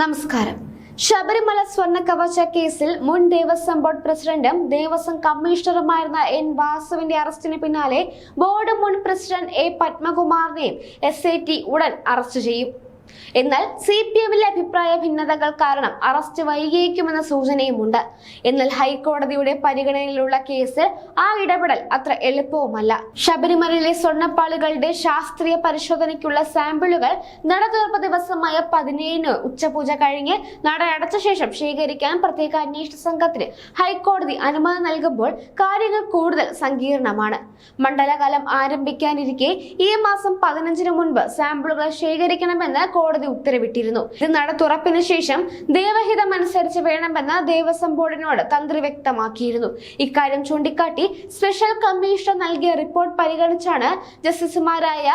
നമസ്കാരം. ശബരിമല സ്വർണ കേസിൽ മുൻ ദേവസ്വം ബോർഡ് പ്രസിഡന്റും ദേവസ്വം കമ്മീഷണറുമായിരുന്ന എൻ വാസുവിന്റെ അറസ്റ്റിന് പിന്നാലെ ബോർഡ് മുൻ പ്രസിഡന്റ് എ പത്മകുമാറിനെയും എസ് ഉടൻ അറസ്റ്റ് ചെയ്യും. എന്നാൽ സി പി എമ്മിലെ അഭിപ്രായ ഭിന്നതകൾ കാരണം അറസ്റ്റ് വൈകിയേക്കുമെന്ന സൂചനയുമുണ്ട്. എന്നാൽ ഹൈക്കോടതിയുടെ പരിഗണനയിലുള്ള കേസ് ആ ഇടപെടൽ അത്ര എളുപ്പവുമല്ല. ശബരിമലയിലെ സ്വർണപ്പാളികളുടെ ശാസ്ത്രീയ പരിശോധനയ്ക്കുള്ള സാമ്പിളുകൾ നട ദിവസമായ പതിനേഴിന് ഉച്ചപൂജ കഴിഞ്ഞ് നട അടച്ച ശേഷം ശേഖരിക്കാൻ പ്രത്യേക അന്വേഷണ സംഘത്തിന് ഹൈക്കോടതി അനുമതി നൽകുമ്പോൾ കാര്യങ്ങൾ കൂടുതൽ സങ്കീർണമാണ്. മണ്ഡലകാലം ആരംഭിക്കാനിരിക്കെ ഈ മാസം പതിനഞ്ചിന് മുൻപ് സാമ്പിളുകൾ ശേഖരിക്കണമെന്ന് കോടതി ഉത്തരവിട്ടിരുന്നു. ഇത് നടത്തുറപ്പിനു തുറപ്പിന് ശേഷം ദേവഹിതം അനുസരിച്ച് വേണമെന്ന് ദേവസ്വം ബോർഡിനോട് തന്ത്രി വ്യക്തമാക്കിയിരുന്നു. ഇക്കാര്യം ചൂണ്ടിക്കാട്ടി സ്പെഷ്യൽ കമ്മീഷൻ നൽകിയ റിപ്പോർട്ട് പരിഗണിച്ചാണ് ജസ്റ്റിസുമാരായ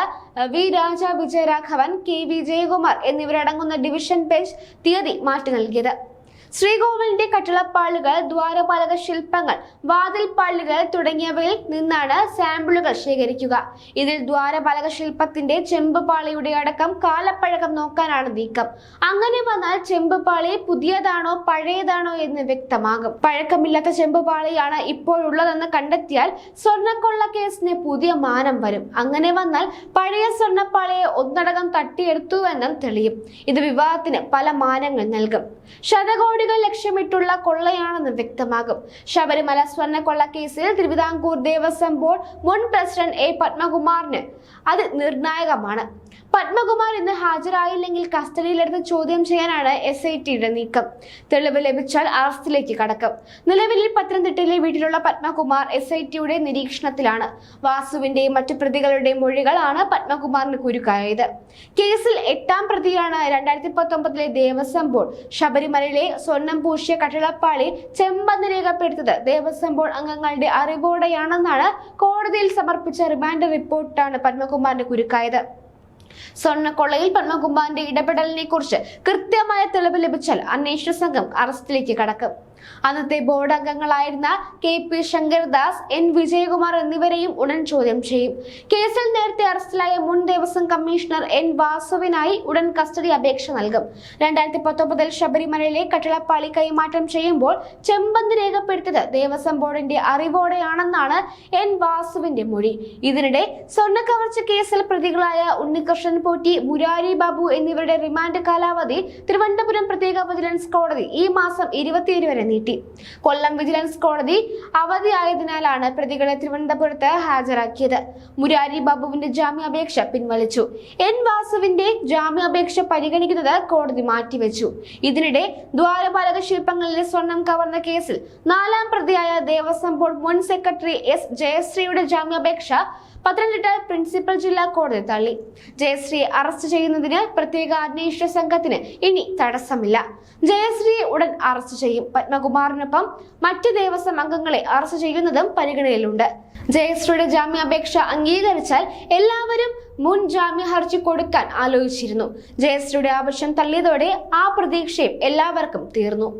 V Raja Vijayaraghavan K V Jayakumar എന്നിവരടങ്ങുന്ന ഡിവിഷൻ ബെഞ്ച് തീയതി മാറ്റി നൽകിയത്. ശ്രീകോവിലിന്റെ കട്ടിളപ്പാളുകൾ ദ്വാരപാലക ശില്പങ്ങൾ വാതിൽപ്പാളുകൾ തുടങ്ങിയവയിൽ നിന്നാണ് സാമ്പിളുകൾ ശേഖരിക്കുക. ഇതിൽ ദ്വാരപാലക ശില്പത്തിന്റെ ചെമ്പുപാളിയുടെ അടക്കം കാലപ്പഴക്കം നോക്കാനാണ് നീക്കം. അങ്ങനെ വന്നാൽ ചെമ്പുപാളി പുതിയതാണോ പഴയതാണോ എന്ന് വ്യക്തമാകും. പഴക്കമില്ലാത്ത ചെമ്പുപാളിയാണ് ഇപ്പോഴുള്ളതെന്ന് കണ്ടെത്തിയാൽ സ്വർണക്കൊള്ള കേസിന് പുതിയ മാനം വരും. അങ്ങനെ വന്നാൽ പഴയ സ്വർണപ്പാളിയെ ഒന്നടങ്കം തട്ടിയെടുത്തുവെന്നും തെളിയും. ഇത് വിവാഹത്തിന് പല മാനങ്ങൾ നൽകും. ശതകോടികൾ ലക്ഷ്യമിട്ടുള്ള കൊള്ളയാണെന്ന് വ്യക്തമാകും. ശബരിമല സ്വർണക്കൊള്ള കേസിൽ തിരുവിതാംകൂർ ദേവസ്വം ബോർഡ് മുൻ പ്രസിഡന്റ് എ. പത്മകുമാറിന് അത് നിർണായകമാണ്. പത്മകുമാർ ഇന്ന് ഹാജരായില്ലെങ്കിൽ കസ്റ്റഡിയിലെടുത്ത് ചോദ്യം ചെയ്യാനാണ് എസ് ഐ ടിയുടെ നീക്കം. തെളിവ് ലഭിച്ചാൽ അറസ്റ്റിലേക്ക് കടക്കും. നിലവിൽ പത്തനംതിട്ടയിലെ വീട്ടിലുള്ള പത്മകുമാർ എസ് ഐ ടിയുടെ നിരീക്ഷണത്തിലാണ്. വാസുവിന്റെയും മറ്റു പ്രതികളുടെയും മൊഴികളാണ് പത്മകുമാറിന് കുരുക്കായത്. കേസിൽ എട്ടാം പ്രതിയാണ് രണ്ടായിരത്തി പത്തൊമ്പതിലെ ദേവസ്വം ബോർഡ്. ശബരിമലയിലെ സ്വർണം പൂശിയ കട്ടിളപ്പാളി ചെമ്പന്ന് രേഖപ്പെടുത്തത് ദേവസ്വം ബോർഡ് അംഗങ്ങളുടെ അറിവോടെയാണെന്നാണ് കോടതിയിൽ സമർപ്പിച്ച റിമാൻഡ് റിപ്പോർട്ടാണ് പത്മകുമാറിന് കുരുക്കായത്. സ്വർണക്കൊള്ളയിൽ പത്മകുമാറിന്റെ ഇടപെടലിനെ കുറിച്ച് കൃത്യമായ തെളിവ് ലഭിച്ചാൽ അന്വേഷണ സംഘം അറസ്റ്റിലേക്ക് കടക്കും. അന്നത്തെ board അംഗങ്ങളായിരുന്ന K P Sankardas N Vijayakumar എന്നിവരെയും ഉടൻ ചോദ്യം ചെയ്യും. കേസിൽ നേരത്തെ അറസ്റ്റിലായ മുൻ ദേവസ്വം കമ്മീഷണർ എൻ വാസുവിനായി ഉടൻ കസ്റ്റഡി അപേക്ഷ നൽകും. രണ്ടായിരത്തി പത്തൊമ്പതിൽ ശബരിമലയിലെ കട്ടിളപ്പാളി കൈമാറ്റം ചെയ്യുമ്പോൾ ചെമ്പന്ത് രേഖപ്പെടുത്തിയത് ദേവസ്വം ബോർഡിന്റെ അറിവോടെയാണെന്നാണ് എൻ വാസുവിന്റെ മൊഴി. ഇതിനിടെ സ്വർണ കവർച്ച കേസിൽ പ്രതികളായ ഉണ്ണികൃഷ്ണൻ പോറ്റി മുരാരി ബാബു എന്നിവരുടെ റിമാൻഡ് കാലാവധി തിരുവനന്തപുരം പ്രത്യേക വിജിലൻസ് കോടതി ഈ മാസം ഇരുപത്തിയേഴ് വരെ നീട്ടി. കൊല്ലം വിജിലൻസ് കോടതി അവധിയായതിനാലാണ് പ്രതികളെ തിരുവനന്തപുരത്ത് ഹാജരാക്കിയത്. മുരാരി ബാബുവിന്റെ ജാമ്യാപേക്ഷ പിൻവലിച്ചു. എൻ വാസുവിന്റെ ജാമ്യാപേക്ഷ പരിഗണിക്കുന്നത് കോടതി മാറ്റിവെച്ചു. ഇതിനിടെ ദ്വാരപാലക ശില്പങ്ങളിലെ സ്വർണം കവർന്ന കേസിൽ നാലാം പ്രതിയായ ദേവസ്വം ബോർഡ് മുൻ സെക്രട്ടറി എസ് ജയശ്രീയുടെ ജാമ്യാപേക്ഷ പത്തനംതിട്ട പ്രിൻസിപ്പൽ ജില്ലാ കോടതി തള്ളി. ജയശ്രീയെ അറസ്റ്റ് ചെയ്യുന്നതിന് പ്രത്യേക അന്വേഷണ സംഘത്തിന് ഇനി തടസ്സമില്ല. ജയശ്രീയെ ഉടൻ അറസ്റ്റ് ചെയ്യും. പത്മകുമാറിനൊപ്പം മറ്റ് ദേവസ്വം അംഗങ്ങളെ അറസ്റ്റ് ചെയ്യുന്നതും പരിഗണനയിലുണ്ട്. ജയശ്രീയുടെ ജാമ്യാപേക്ഷ അംഗീകരിച്ചാൽ എല്ലാവരും മുൻ ജാമ്യ ഹർജി കൊടുക്കാൻ ആലോചിച്ചിരുന്നു. ജയശ്രീയുടെ ആവശ്യം തള്ളിയതോടെ ആ പ്രതീക്ഷയും എല്ലാവർക്കും തീർന്നു.